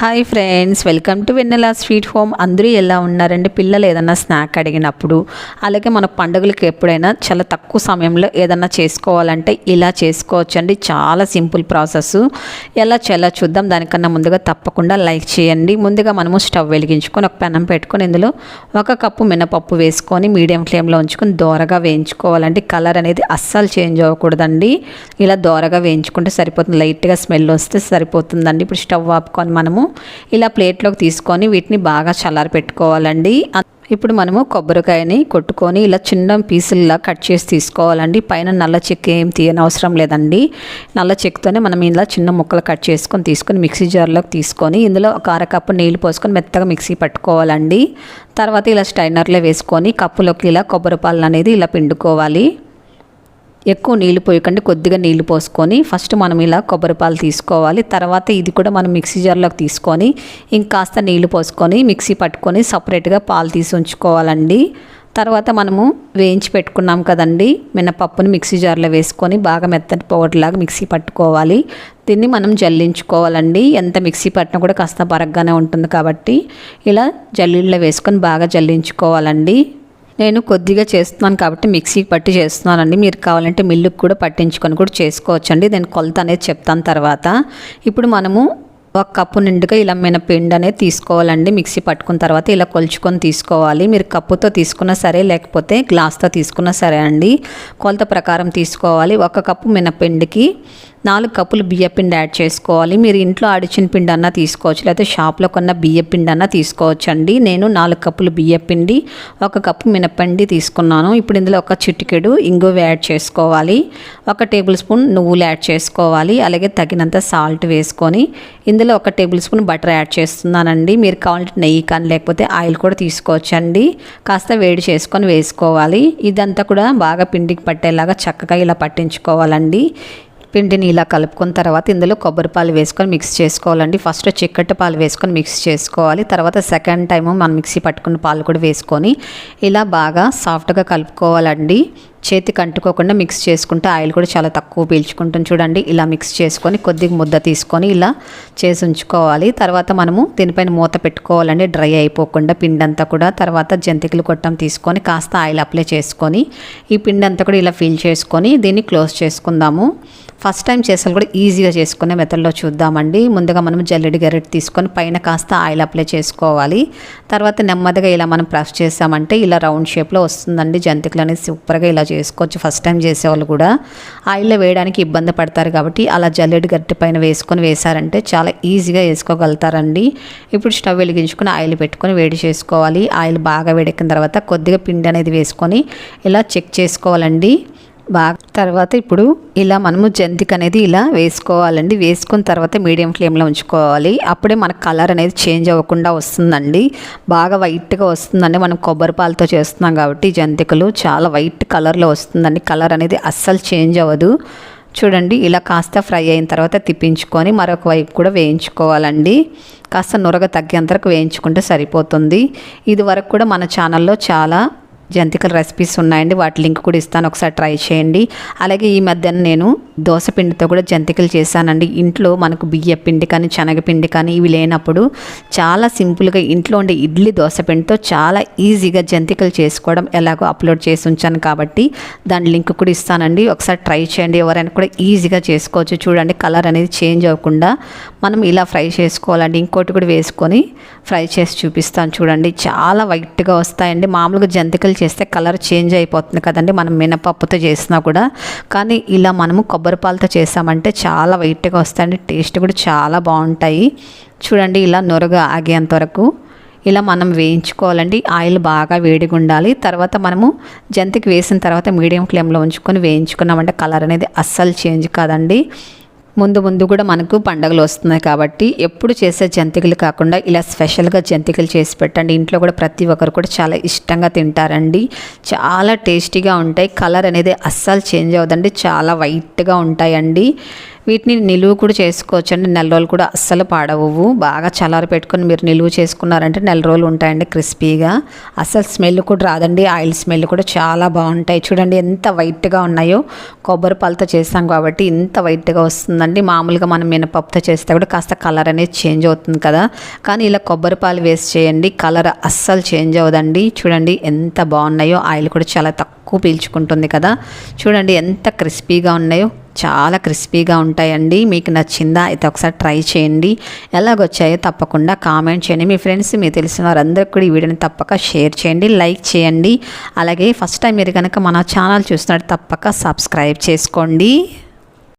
Hi friends welcome to Vennela sweet home అందరూ ఎలా ఉన్నారండి? పిల్లలు ఏదన్నా స్నాక్ అడిగినప్పుడు అలాగే మన పండుగలకి ఎప్పుడైనా చాలా తక్కువ సమయంలో ఏదన్నా చేసుకోవాలంటే ఇలా చేసుకోవచ్చండి. చాలా సింపుల్ ప్రాసెస్. ఎలా చేయాలో చూద్దాం. దానికన్నా ముందుగా తప్పకుండా లైక్ చేయండి. ముందుగా మనము స్టవ్ వెలిగించుకొని ఒక పెనం పెట్టుకొని ఇందులో ఒక కప్పు మినపప్పు వేసుకొని మీడియం ఫ్లేమ్లో ఉంచుకొని దోరగా వేయించుకోవాలండి. కలర్ అనేది అస్సలు చేంజ్ అవ్వకూడదండి. ఇలా దోరగా వేయించుకుంటే సరిపోతుంది. లైట్గా స్మెల్ వస్తే సరిపోతుందండి. ఇప్పుడు స్టవ్ ఆపుకొని మనము ఇలా ప్లేట్లోకి తీసుకొని వీటిని బాగా చల్లారి పెట్టుకోవాలండి. ఇప్పుడు మనము కొబ్బరికాయని కొట్టుకొని ఇలా చిన్న పీసుల్లా కట్ చేసి తీసుకోవాలండి. పైన నల్ల చెక్క ఏం తీయని అవసరం లేదండి. నల్ల చెక్కతోనే మనం ఇలా చిన్న ముక్కలు కట్ చేసుకొని తీసుకొని మిక్సీ జార్లోకి తీసుకొని ఇందులో ఒక అరకప్పు నీళ్ళు పోసుకొని మెత్తగా మిక్సీ పట్టుకోవాలండి. తర్వాత ఇలా స్టైనర్లో వేసుకొని కప్పులోకి ఇలా కొబ్బరి పాలు అనేది ఇలా పిండుకోవాలి. ఎక్కువ నీళ్ళు పోయకండి కొద్దిగా నీళ్ళు పోసుకొని ఫస్ట్ మనం ఇలా కొబ్బరి పాలు తీసుకోవాలి. తర్వాత ఇది కూడా మనం మిక్సీ జార్లోకి తీసుకొని ఇంకాస్త నీళ్ళు పోసుకొని మిక్సీ పట్టుకొని సపరేట్గా పాలు తీసి ఉంచుకోవాలండి. తర్వాత మనము వేయించి పెట్టుకున్నాం కదండి మినపప్పుని మిక్సీ జార్లో వేసుకొని బాగా మెత్తటి పౌడర్లాగా మిక్సీ పట్టుకోవాలి. దీన్ని మనం జల్లించుకోవాలండి. ఎంత మిక్సీ పట్టినా కూడా కాస్త బరగ్గానే ఉంటుంది కాబట్టి ఇలా జల్లీల్లో వేసుకొని బాగా జల్లించుకోవాలండి. నేను కొద్దిగా చేస్తున్నాను కాబట్టి మిక్సీకి పట్టి చేస్తున్నానండి. మీరు కావాలంటే మిల్లుకి కూడా పట్టించుకొని కూడా చేసుకోవచ్చండి. నేను కొలత అనేది చెప్తాను తర్వాత. ఇప్పుడు మనము ఒక కప్పు నిండుగా ఇలా మినపిండి అనేది తీసుకోవాలండి. మిక్సీ పట్టుకున్న తర్వాత ఇలా కొలుచుకొని తీసుకోవాలి. మీరు కప్పుతో తీసుకున్నా సరే లేకపోతే గ్లాస్తో తీసుకున్నా సరే అండి. కొలత ప్రకారం తీసుకోవాలి. ఒక కప్పు మినపిండికి నాలుగు కప్పులు బియ్యపిండి యాడ్ చేసుకోవాలి. మీరు ఇంట్లో ఆడిచిన పిండి అన్నా తీసుకోవచ్చు. లేకపోతే షాప్లో కొన్న బియ్య పిండి అన్నా తీసుకోవచ్చు అండి నేను నాలుగు కప్పులు బియ్యపిండి ఒక కప్పు మినపండి తీసుకున్నాను. ఇప్పుడు ఇందులో ఒక చిటికెడు ఇంగువ యాడ్ చేసుకోవాలి. ఒక టేబుల్ స్పూన్ నువ్వులు యాడ్ చేసుకోవాలి. అలాగే తగినంత సాల్ట్ వేసుకొని ఇందులో ఒక టేబుల్ స్పూన్ బటర్ యాడ్ చేస్తున్నానండి. మీరు కావాలంటే నెయ్యి కానీ లేకపోతే ఆయిల్ కూడా తీసుకోవచ్చండి. కాస్త వేడి చేసుకొని వేసుకోవాలి. ఇదంతా కూడా బాగా పిండికి పట్టేలాగా చక్కగా ఇలా పట్టించుకోవాలండి. పిండిని ఇలా కలుపుకున్న తర్వాత ఇందులో కొబ్బరి పాలు వేసుకొని మిక్స్ చేసుకోవాలండి. ఫస్ట్ చిక్కటి పాలు వేసుకొని మిక్స్ చేసుకోవాలి. తర్వాత సెకండ్ టైము మనం మిక్సీ పట్టుకున్న పాలు కూడా వేసుకొని ఇలా బాగా సాఫ్ట్గా కలుపుకోవాలండి. చేతికి అంటుకోకుండా మిక్స్ చేసుకుంటే ఆయిల్ కూడా చాలా తక్కువ పీల్చుకుంటుంది. చూడండి ఇలా మిక్స్ చేసుకొని కొద్దిగా ముద్ద తీసుకొని ఇలా చేసి ఉంచుకోవాలి. తర్వాత మనము దీనిపైన మూత పెట్టుకోవాలండి. డ్రై అయిపోకుండా పిండి అంతా కూడా. తర్వాత జంతికలు కొట్టం తీసుకొని కాస్త ఆయిల్ అప్లై చేసుకొని ఈ పిండి అంతా కూడా ఇలా ఫిల్ చేసుకొని దీన్ని క్లోజ్ చేసుకుందాము. ఫస్ట్ టైం చేసాలు కూడా ఈజీగా చేసుకునే మెథడ్లో చూద్దామండి. ముందుగా మనం జల్లెడి గరిటె తీసుకొని పైన కాస్త ఆయిల్ అప్లై చేసుకోవాలి. తర్వాత నెమ్మదిగా ఇలా మనం ప్రెస్ చేసామంటే ఇలా రౌండ్ షేప్లో వస్తుందండి. జంతికలు అనేది సూపర్గా ఇలా చేసుకోవచ్చు ఫస్ట్ టైం చేసేవాళ్ళు కూడా ఆయిల్లో వేయడానికి ఇబ్బంది పడతారు కాబట్టి అలా జల్లెడు గట్టి పైన వేసుకొని వేశారంటే చాలా ఈజీగా వేసుకోగలుగుతారండి. ఇప్పుడు స్టవ్ వెలిగించుకొని ఆయిల్ పెట్టుకొని వేడి చేసుకోవాలి. ఆయిల్ బాగా వేడెక్కిన తర్వాత కొద్దిగా పిండి అనేది వేసుకొని ఇలా చెక్ చేసుకోవాలండి. బాగా తర్వాత ఇప్పుడు ఇలా మనము జంతిక అనేది ఇలా వేసుకోవాలండి. వేసుకున్న తర్వాత మీడియం ఫ్లేమ్లో ఉంచుకోవాలి. అప్పుడే మన కలర్ అనేది చేంజ్ అవ్వకుండా వస్తుందండి. బాగా వైట్గా వస్తుందండి. మనం కొబ్బరి పాలతో చేస్తున్నాం కాబట్టి జంతికలు చాలా వైట్ కలర్లో వస్తుందండి. కలర్ అనేది అస్సలు చేంజ్ అవ్వదు. చూడండి ఇలా కాస్త ఫ్రై అయిన తర్వాత తిప్పించుకొని మరొక వైపు కూడా వేయించుకోవాలండి. కాస్త నురగ తగ్గేంతరకు వేయించుకుంటే సరిపోతుంది. ఇది వరకు కూడా మన ఛానల్లో చాలా జంతికల రెసిపీస్ ఉన్నాయండి. వాటి లింక్ కూడా ఇస్తాను. ఒకసారి ట్రై చేయండి. అలాగే ఈ మధ్యన నేను దోశ పిండితో కూడా జంతికలు చేశానండి. ఇంట్లో మనకు బియ్య పిండి కానీ శనగపిండి కానీ ఇవి లేనప్పుడు చాలా సింపుల్గా ఇంట్లో ఉండే ఇడ్లీ దోశ పిండితో చాలా ఈజీగా జంతికలు చేసుకోవడం ఎలాగో అప్లోడ్ చేసి ఉంచాను కాబట్టి దాని లింక్ కూడా ఇస్తానండి. ఒకసారి ట్రై చేయండి. ఎవరైనా కూడా ఈజీగా చేసుకోవచ్చు. చూడండి కలర్ అనేది చేంజ్ అవ్వకుండా మనం ఇలా ఫ్రై చేసుకోవాలండి. ఇంకోటి కూడా వేసుకొని ఫ్రై చేసి చూపిస్తాను. చూడండి చాలా వైట్గా వస్తాయండి. మామూలుగా జంతికలు చేస్తే కలర్ చేంజ్ అయిపోతుంది కదండి. మనం మినపప్పుతో చేసినా కూడా. కానీ ఇలా మనము కొబ్బరి పాలతో చేసామంటే చాలా వైట్గా వస్తాయండి. టేస్ట్ కూడా చాలా బాగుంటాయి. చూడండి ఇలా నొరగ ఆగేంత వరకు ఇలా మనం వేయించుకోవాలండి. ఆయిల్ బాగా వేడిగా ఉండాలి. తర్వాత మనము జంతికి వేసిన తర్వాత మీడియం ఫ్లేమ్లో ఉంచుకొని వేయించుకున్నామంటే కలర్ అనేది అస్సలు చేంజ్ కాదండి. ముందు ముందు కూడా మనకు పండగలు వస్తున్నాయి కాబట్టి ఎప్పుడు చేసే జంతికలు కాకుండా ఇలా స్పెషల్గా జంతికలు చేసి పెట్టండి. ఇంట్లో కూడా ప్రతి ఒక్కరు కూడా చాలా ఇష్టంగా తింటారండి. చాలా టేస్టీగా ఉంటాయి. కలర్ అనేది అస్సలు చేంజ్ అవ్వదండి. చాలా వైట్గా ఉంటాయండి. వీటిని నిలువ కూడా చేసుకోవచ్చు అండి. నెల రోజులు కూడా అస్సలు పాడవు బాగా చల్లారి పెట్టుకొని మీరు నిలువ చేసుకున్నారంటే నెల రోజులు ఉంటాయండి క్రిస్పీగా. అస్సలు స్మెల్ కూడా రాదండి. ఆయిల్ స్మెల్ కూడా చాలా బాగుంటాయి. చూడండి ఎంత వైట్గా ఉన్నాయో. కొబ్బరి పాలతో చేస్తాం కాబట్టి ఇంత వైట్గా వస్తుందండి. మామూలుగా మనం మినపప్పుతో చేస్తే కూడా కాస్త కలర్ అనేది చేంజ్ అవుతుంది కదా. కానీ ఇలా కొబ్బరి పాలు వేస్ట్ చేయండి. కలర్ అస్సలు చేంజ్ అవ్వదండి. చూడండి ఎంత బాగున్నాయో. ఆయిల్ కూడా చాలా తక్కువ పీల్చుకుంటుంది కదా. చూడండి ఎంత క్రిస్పీగా ఉన్నాయో. చాలా క్రిస్పీగా ఉంటాయండి. మీకు నచ్చిందా అయితే ఒకసారి ట్రై చేయండి. ఎలాగొచ్చాయో తప్పకుండా కామెంట్ చేయండి. మీ ఫ్రెండ్స్ మీకు తెలిసిన వారందరికీ కూడా ఈ వీడియోని తప్పక షేర్ చేయండి లైక్ చేయండి. అలాగే ఫస్ట్ టైం మీరు కనుక మన ఛానల్ చూస్తున్నట్టు తప్పక సబ్స్క్రైబ్ చేసుకోండి.